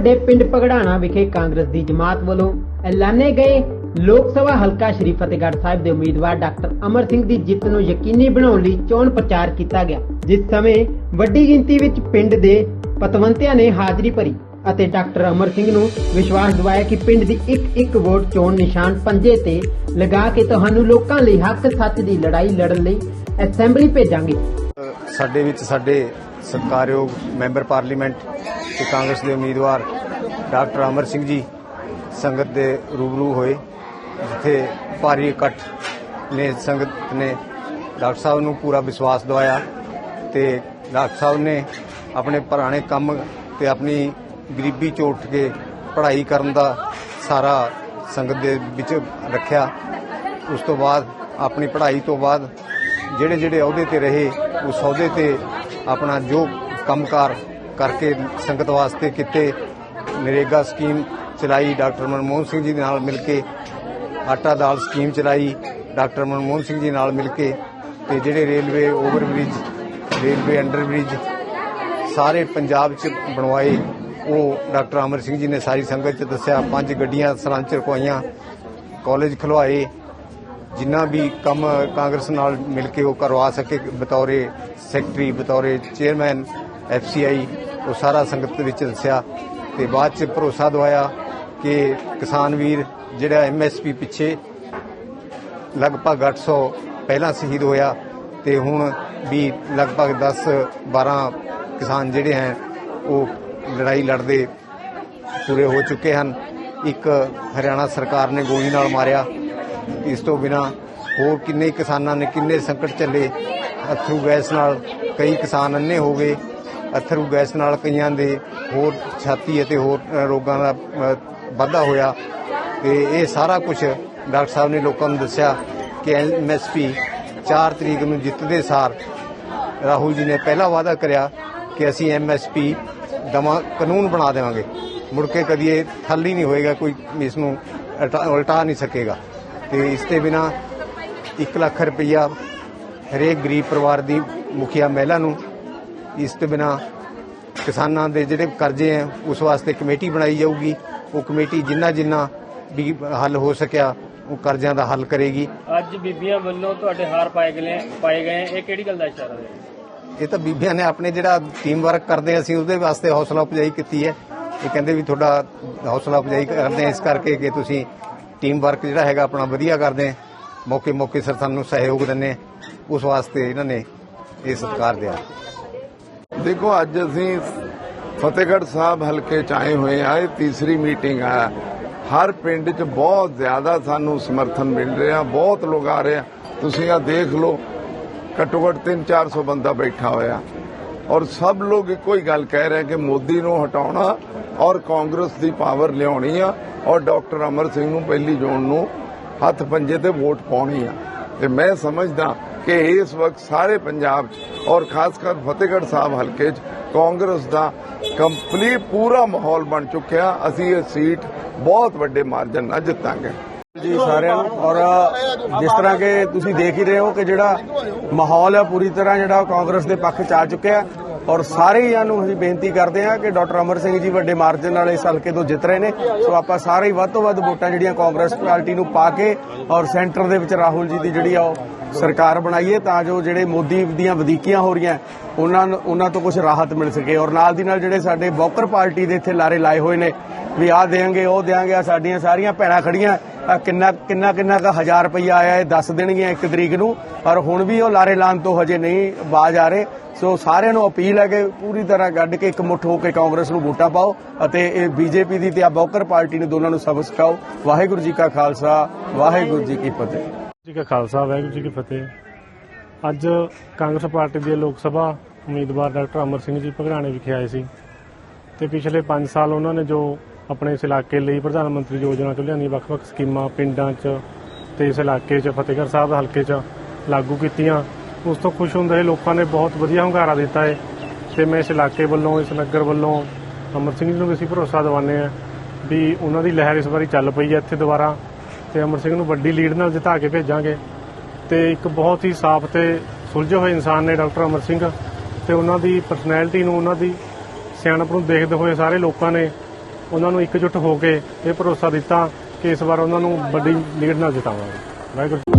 ਵੱਡੇ ਪਿੰਡ ਪਗੜਾਣਾ ਵਿਖੇ ਕਾਂਗਰਸ ਦੀ ਜਮਾਤ ਵੱਲੋਂ ਐਲਾਨੇ ਗਏ ਲੋਕ ਸਭਾ ਹਲਕਾ ਸ਼੍ਰੀ ਫਤਿਹਗੜ੍ਹ ਸਾਹਿਬ ਦੇ ਉਮੀਦਵਾਰ ਡਾਕਟਰ ਅਮਰ ਸਿੰਘ ਦੀ ਜਿੱਤ ਨੂੰ ਯਕੀਨੀ ਬਣਾਉਣ ਲਈ ਚੋਣ ਪ੍ਰਚਾਰ ਕੀਤਾ ਗਿਆ, ਜਿਸ ਸਮੇਂ ਵੱਡੀ ਗਿਣਤੀ ਵਿੱਚ ਪਿੰਡ ਦੇ ਪਤਵੰਤਿਆਂ ਨੇ ਹਾਜ਼ਰੀ ਭਰੀ ਅਤੇ ਡਾਕਟਰ ਅਮਰ ਸਿੰਘ ਨੂੰ ਵਿਸ਼ਵਾਸ ਦਿਵਾਇਆ ਕਿ ਪਿੰਡ ਦੀ ਇੱਕ ਇੱਕ ਵੋਟ ਚੋਣ ਨਿਸ਼ਾਨ ਪੰਜੇ ਤੇ ਲਗਾ ਕੇ ਤੁਹਾਨੂੰ ਲੋਕਾਂ ਲਈ ਹੱਕ ਸੱਚ ਦੀ ਲੜਾਈ ਲੜਨ ਲਈ ਅਸੈਂਬਲੀ ਭੇਜਾਂਗੇ। ਸਾਡੇ ਵਿੱਚ ਸਾਡੇ ਸਤਿਕਾਰਯੋਗ ਮੈਂਬਰ ਪਾਰਲੀਮੈਂਟ ਤੇ ਕਾਂਗਰਸ ਦੇ ਉਮੀਦਵਾਰ ਡਾਕਟਰ ਅਮਰ ਸਿੰਘ ਜੀ ਸੰਗਤ ਦੇ ਰੂਬਰੂ ਹੋਏ, ਜਿੱਥੇ ਭਾਰੀ ਇਕੱਠ ਨੇ ਸੰਗਤ ਨੇ ਡਾਕਟਰ ਸਾਹਿਬ ਨੂੰ ਪੂਰਾ ਵਿਸ਼ਵਾਸ ਦਿਵਾਇਆ ਤੇ ਡਾਕਟਰ ਸਾਹਿਬ ਨੇ ਆਪਣੇ ਪੁਰਾਣੇ ਕੰਮ ਤੇ ਆਪਣੀ ਗਰੀਬੀ ਚੋਂ ਉੱਠ ਕੇ ਪੜ੍ਹਾਈ ਕਰਨ ਦਾ ਸਾਰਾ ਸੰਗਤ ਦੇ ਵਿੱਚ ਰੱਖਿਆ। ਉਸ ਤੋਂ ਬਾਅਦ, ਆਪਣੀ ਪੜ੍ਹਾਈ ਤੋਂ ਬਾਅਦ ਜਿਹੜੇ ਜਿਹੜੇ ਅਹੁਦੇ ਤੇ ਰਹੇ, ਉਸ ਅਹੁਦੇ ਤੇ ਆਪਣਾ ਜੋ ਕੰਮਕਾਰ ਕਰਕੇ ਸੰਗਤ ਵਾਸਤੇ ਕੀਤੇ ਨਰੇਗਾ ਸਕੀਮ ਚਲਾਈ ਡਾਕਟਰ ਮਨਮੋਹਨ ਸਿੰਘ ਜੀ ਦੇ ਨਾਲ ਮਿਲ ਕੇ, ਆਟਾ ਦਾਲ ਸਕੀਮ ਚਲਾਈ ਡਾਕਟਰ ਮਨਮੋਹਨ ਸਿੰਘ ਜੀ ਨਾਲ ਮਿਲ ਕੇ ਤੇ ਜਿਹੜੇ ਰੇਲਵੇ ਓਵਰਬ੍ਰਿਜ, ਰੇਲਵੇ ਅੰਡਰਬ੍ਰਿਜ ਸਾਰੇ ਪੰਜਾਬ 'ਚ ਬਣਵਾਏ, ਉਹ ਡਾਕਟਰ ਅਮਰ ਸਿੰਘ ਜੀ ਨੇ ਸਾਰੀ ਸੰਗਤ 'ਚ ਦੱਸਿਆ, ਪੰਜ ਗੱਡੀਆਂ ਸਰਾਂ 'ਚ ਕਾਲਜ ਖਲਵਾਏ, ਜਿੰਨਾ ਵੀ ਕੰਮ ਕਾਂਗਰਸ ਨਾਲ ਮਿਲ ਕੇ ਉਹ ਕਰਵਾ ਸਕੇ ਬਤੌਰੇ ਸੈਕਟਰੀ, ਬਤੌਰੇ ਚੇਅਰਮੈਨ ਐਫਸੀਆਈ ਉਹ ਸਾਰਾ ਸੰਗਤ ਦੇ ਵਿੱਚ ਦੱਸਿਆ। ਤੇ ਬਾਅਦ 'ਚ ਭਰੋਸਾ ਦਵਾਇਆ ਕਿ ਕਿਸਾਨ ਵੀਰ ਜਿਹੜਾ ਐਮਐਸਪੀ ਪਿੱਛੇ ਲਗਭਗ 800 ਪਹਿਲਾਂ ਸ਼ਹੀਦ ਹੋਇਆ ਤੇ ਹੁਣ ਵੀ ਲਗਭਗ 10 12 ਕਿਸਾਨ ਜਿਹੜੇ ਹਨ ਉਹ ਲੜਾਈ ਲੜਦੇ ਪੂਰੇ ਹੋ ਚੁੱਕੇ ਹਨ। ਇੱਕ ਹਰਿਆਣਾ ਸਰਕਾਰ ਨੇ ਗੋਲੀ ਨਾਲ ਮਾਰਿਆ। ਇਸ ਤੋਂ ਬਿਨਾ ਹੋਰ ਕਿੰਨੇ ਕਿਸਾਨਾਂ ਨੇ ਕਿੰਨੇ ਸੰਕਟ ਚੱਲੇ ਅਥਰੂ ਗੈਸ ਨਾਲ ਕਈ ਕਿਸਾਨ ਅੰਨੇ ਹੋ ਗਏ। ਅਥਰੂ ਗੈਸ ਨਾਲ ਕਈਆਂ ਦੇ ਹੋਰ ਛਾਤੀ ਅਤੇ ਹੋਰ ਰੋਗਾਂ ਦਾ ਵਾਧਾ ਹੋਇਆ। ਤੇ ਇਹ ਸਾਰਾ ਕੁਝ ਡਾਕਟਰ ਸਾਹਿਬ ਨੇ ਲੋਕਾਂ ਨੂੰ ਦੱਸਿਆ ਕਿ ਐਮਐਸਪੀ 4 ਤਰੀਕ ਨੂੰ ਜਿੱਤਦੇ ਸਾਰ ਰਾਹੁਲ ਜੀ ਨੇ ਪਹਿਲਾ ਵਾਅਦਾ ਕਰਿਆ ਕਿ ਅਸੀਂ ਐਮਐਸਪੀ ਦਮਾ, ਕਾਨੂੰਨ ਬਣਾ ਦੇਵਾਂਗੇ। ਮੁੜ ਕੇ ਕਦੀ ਇਹ ਠੱਲ ਹੀ ਨਹੀਂ ਹੋਏਗਾ, ਕੋਈ ਇਸ ਨੂੰ ਉਲਟਾ- ਉਲਟਾ ਨਹੀਂ ਸਕੇਗਾ। ਤੇ ਇਸ ਤੇ ਬਿਨਾ 1 ਲੱਖ ਰੁਪਈਆ ਹਰੇਕ ਗਰੀਬ ਪਰਿਵਾਰ ਦੀ ਮੁਖੀਆ ਮਹਿਲਾ ਨੂੰ ਇਸ ਤੋਂ ਬਿਨਾ ਕਿਸਾਨਾਂ ਦੇ ਜਿਹੜੇ ਕਰਜ਼ੇ ਹੈ ਉਸ ਵਾਸਤੇ ਕਮੇਟੀ ਬਣਾਈ ਜਾਊਗੀ। ਉਹ ਕਮੇਟੀ ਜਿੰਨਾ ਜਿੰਨਾ ਵੀ ਹੱਲ ਹੋ ਸਕਿਆ ਉਹ ਕਰਜ਼ਿਆਂ ਦਾ ਹੱਲ ਕਰੇਗੀ। ਅੱਜ ਬੀਬੀਆਂ ਵੱਲੋਂ ਤੁਹਾਡੇ ਹਾਰ ਪਾਏ ਗਏ ਪਾਏ ਗਏ ਇਹ ਕਿਹੜੀ ਗੱਲ ਦਾ ਇਸ਼ਾਰਾ ਹੈ? ਇਹ ਤਾਂ ਬੀਬੀਆਂ ਨੇ ਆਪਣੇ ਜਿਹੜਾ ਟੀਮ ਵਰਕ ਕਰਦੇ ਅਸੀਂ ਉਹਦੇ ਵਾਸਤੇ ਹੌਸਲਾ ਉਪਜਾਈ ਕੀਤੀ ਹੈ। ਇਹ ਕਹਿੰਦੇ ਵੀ ਤੁਹਾਡਾ ਹੌਸਲਾ ਉਪਜਾਈ ਕਰਦੇ ਇਸ ਕਰਕੇ ਕਿ ਤੁਸੀਂ ਟੀਮ ਵਰਕ ਜਿਹੜਾ ਹੈਗਾ ਆਪਣਾ ਵਧੀਆ ਕਰਦੇ ਮੌਕੇ ਮੌਕੇ ਸਿਰ ਸਾਨੂੰ ਸਹਿਯੋਗ ਦਿੰਦੇ ਉਸ ਵਾਸਤੇ ਇਹਨਾਂ ਨੇ ਇਹ ਸਤਿਕਾਰ ਦਿਆ। ਦੇਖੋ, ਅੱਜ ਅਸੀਂ ਫਤਿਹਗੜ੍ਹ ਸਾਹਿਬ ਹਲਕੇ ਚ ਆਏ ਹੋਏ ਆ ਇਹ ਤੀਸਰੀ ਮੀਟਿੰਗ ਆ। ਹਰ ਪਿੰਡ 'ਚ ਬਹੁਤ ਜ਼ਿਆਦਾ ਸਾਨੂੰ ਸਮਰਥਨ ਮਿਲ ਰਿਹਾ, ਬਹੁਤ ਲੋਕ ਆ ਰਹੇ ਆ। ਤੁਸੀਂ ਆ ਦੇਖ ਲਓ ਘੱਟੋ ਘੱਟ 3-400 ਬੰਦਾ ਬੈਠਾ ਹੋਇਆ। ਔਰ ਸਭ ਲੋਕ ਇੱਕੋ ਹੀ ਗੱਲ ਕਹਿ ਰਹੇ ਕਿ ਮੋਦੀ ਨੂੰ ਹਟਾਉਣਾ ਔਰ ਕਾਂਗਰਸ ਦੀ ਪਾਵਰ ਲਿਆਉਣੀ ਆ ਔਰ ਡਾਕਟਰ ਅਮਰ ਸਿੰਘ ਨੂੰ ਪਹਿਲੀ ਜੂਨ ਨੂੰ ਹੱਥ ਪੰਜੇ ਤੇ ਵੋਟ ਪਾਉਣੀ ਆ। ਤੇ ਮੈਂ ਸਮਝਦਾ ਕਿ ਇਸ ਵਕਤ ਸਾਰੇ ਪੰਜਾਬ 'ਚ ਔਰ ਖਾਸ ਕਰ ਫਤਿਹਗੜ੍ਹ ਸਾਹਿਬ ਹਲਕੇ 'ਚ ਕਾਂਗਰਸ ਦਾ ਕੰਪਲੀਟ ਪੂਰਾ ਮਾਹੌਲ ਬਣ ਚੁੱਕਿਆ। ਅਸੀਂ ਇਹ ਸੀਟ ਬਹੁਤ ਵੱਡੇ ਮਾਰਜਨ ਨਾਲ ਜਿੱਤਾਂਗੇ। ਜੀ ਸਾਰਿਆਂ ਨੂੰ ਔਰ ਜਿਸ ਤਰ੍ਹਾਂ ਕਿ ਤੁਸੀਂ ਦੇਖ ਹੀ ਰਹੇ ਹੋ ਕਿ ਜਿਹੜਾ ਮਾਹੌਲ ਹੈ ਪੂਰੀ ਤਰ੍ਹਾਂ ਜਿਹੜਾ ਕਾਂਗਰਸ ਦੇ ਪੱਖ ਚ ਆ ਚੁੱਕਿਆ। ਔਰ ਸਾਰਿਆਂ ਨੂੰ ਅਸੀਂ ਬੇਨਤੀ ਕਰਦੇ ਹਾਂ ਕਿ ਡਾਕਟਰ ਅਮਰ ਸਿੰਘ ਜੀ ਵੱਡੇ ਮਾਰਜਨ ਨਾਲ ਇਸ ਹਲਕੇ ਤੋਂ ਜਿੱਤ ਰਹੇ ਨੇ। ਸੋ ਆਪਾਂ ਸਾਰੇ ਹੀ ਵੱਧ ਤੋਂ ਵੱਧ ਵੋਟਾਂ ਜਿਹੜੀਆਂ ਕਾਂਗਰਸ ਪਾਰਟੀ ਨੂੰ ਪਾ ਕੇ ਔਰ ਸੈਂਟਰ ਦੇ ਵਿੱਚ ਰਾਹੁਲ ਜੀ ਦੀ ਜਿਹੜੀ ਆ ਉਹ ਸਰਕਾਰ ਬਣਾਈਏ ਤਾਂ ਜੋ ਜਿਹੜੇ ਮੋਦੀ ਦੀਆਂ ਵਧੀਕੀਆਂ ਹੋ ਰਹੀਆਂ, ਉਹਨਾਂ ਨੂੰ ਉਹਨਾਂ ਤੋਂ ਕੁਝ ਰਾਹਤ ਮਿਲ ਸਕੇ। ਔਰ ਨਾਲ ਦੀ ਨਾਲ ਜਿਹੜੇ ਸਾਡੇ ਬੌਕਰ ਪਾਰਟੀ ਦੇ ਇੱਥੇ ਲਾਰੇ ਲਾਏ ਹੋਏ ਨੇ, ਵੀ ਆਹ ਦੇਾਂਗੇ ਉਹ ਦੇਾਂਗੇ ਆਹ ਸਾਡੀਆਂ ਸਾਰੀਆਂ ਭੈਣਾਂ ਖੜੀਆਂ ਕਿੰਨਾ ਕਿੰਨਾ ਕਿੰਨਾ ਦਾ 1000 ਰੁਪਈਆ ਆਇਆ ਇਹ ਦੱਸ ਦੇਣਗੀਆਂ ਇੱਕ ਤਰੀਕ ਨੂੰ। ਔਰ ਹੁਣ ਵੀ ਉਹ ਲਾਰੇ ਲਾਉਣ ਤੋਂ ਹਜੇ ਨਹੀਂ ਬਾਜ ਆ ਰਹੇ। ਸੋ ਸਾਰਿਆਂ ਨੂੰ ਅਪੀਲ ਹੈ ਕਿ ਪੂਰੀ ਤਰ੍ਹਾਂ ਗੱਡ ਕੇ ਇੱਕ ਮੁੱਠ ਹੋ ਕੇ ਕਾਂਗਰਸ ਨੂੰ ਵੋਟਾਂ ਪਾਓ ਅਤੇ ਇਹ ਬੀਜੇਪੀ ਦੀ ਤੇ ਆ ਬੌਕਰ ਪਾਰਟੀ ਨੂੰ ਦੋਨਾਂ ਨੂੰ ਸਬਕ ਸਿਖਾਓ। ਵਾਹਿਗੁਰੂ ਜੀ ਕਾ ਖਾਲਸਾ, ਵਾਹਿਗੁਰੂ ਜੀ ਕੀ ਫਤਿਹ। ਜੀ ਕਾ ਖਾਲਸਾ, ਵਾਹਿਗੁਰੂ ਜੀ ਕੀ ਫਤਿਹ। ਅੱਜ ਕਾਂਗਰਸ ਪਾਰਟੀ ਦੇ ਲੋਕ ਸਭਾ ਉਮੀਦਵਾਰ ਡਾਕਟਰ ਅਮਰ ਸਿੰਘ ਜੀ ਭਗਰਾਣੇ ਵਿਖੇ ਆਏ ਸੀ। ਤੇ ਪਿਛਲੇ 5 ਸਾਲ ਉਹਨਾਂ ਨੇ ਜੋ ਆਪਣੇ ਇਸ ਇਲਾਕੇ ਲਈ ਪ੍ਰਧਾਨ ਮੰਤਰੀ ਯੋਜਨਾ ਤੋਂ ਲਿਆਂਦੀ ਵੱਖ-ਵੱਖ ਸਕੀਮਾਂ ਪਿੰਡਾਂ 'ਚ ਤੇ ਇਸ ਇਲਾਕੇ 'ਚ, ਫਤਿਹਗੜ੍ਹ ਸਾਹਿਬ ਹਲਕੇ 'ਚ ਲਾਗੂ ਕੀਤੀਆਂ, ਉਸ ਤੋਂ ਖੁਸ਼ ਹੁੰਦੇ ਲੋਕਾਂ ਨੇ ਬਹੁਤ ਵਧੀਆ ਹੁੰਗਾਰਾ ਦਿੱਤਾ ਹੈ ਤੇ ਮੈਂ ਇਸ ਇਲਾਕੇ ਵੱਲੋਂ, ਇਸ ਨਗਰ ਵੱਲੋਂ ਅਮਰ ਸਿੰਘ ਜੀ ਨੂੰ ਵੀ ਅਸੀਂ ਭਰੋਸਾ ਦਿਵਾਉਂਦੇ ਆ ਵੀ ਉਹਨਾਂ ਦੀ ਲਹਿਰ ਇਸ ਵਾਰੀ ਚੱਲ ਪਈ ਹੈ ਇੱਥੇ ਦੁਬਾਰਾ। ਤੇ ਅਮਰ ਸਿੰਘ ਨੂੰ ਵੱਡੀ ਲੀਡ ਨਾਲ ਜਿਤਾ ਕੇ ਭੇਜਾਂਗੇ। ਤੇ ਇੱਕ ਬਹੁਤ ਹੀ ਸਾਫ਼ ਤੇ ਸੁਲਝੇ ਹੋਏ ਇਨਸਾਨ ਨੇ ਡਾਕਟਰ ਅਮਰ ਸਿੰਘ। ਤੇ ਉਹਨਾਂ ਦੀ ਪਰਸਨੈਲਿਟੀ ਨੂੰ, ਉਹਨਾਂ ਦੀ ਸਿਆਣਪ ਨੂੰ ਦੇਖਦੇ ਹੋਏ ਸਾਰੇ ਲੋਕਾਂ ਨੇ ਉਹਨਾਂ ਨੂੰ ਇਕਜੁੱਟ ਹੋ ਕੇ ਇਹ ਭਰੋਸਾ ਦਿੱਤਾ ਕਿ ਇਸ ਵਾਰ ਉਹਨਾਂ ਨੂੰ ਵੱਡੀ ਲੀਡ ਨਾਲ ਜਿਤਾਵਾਂਗੇ। ਵਾਹਿਗੁਰੂ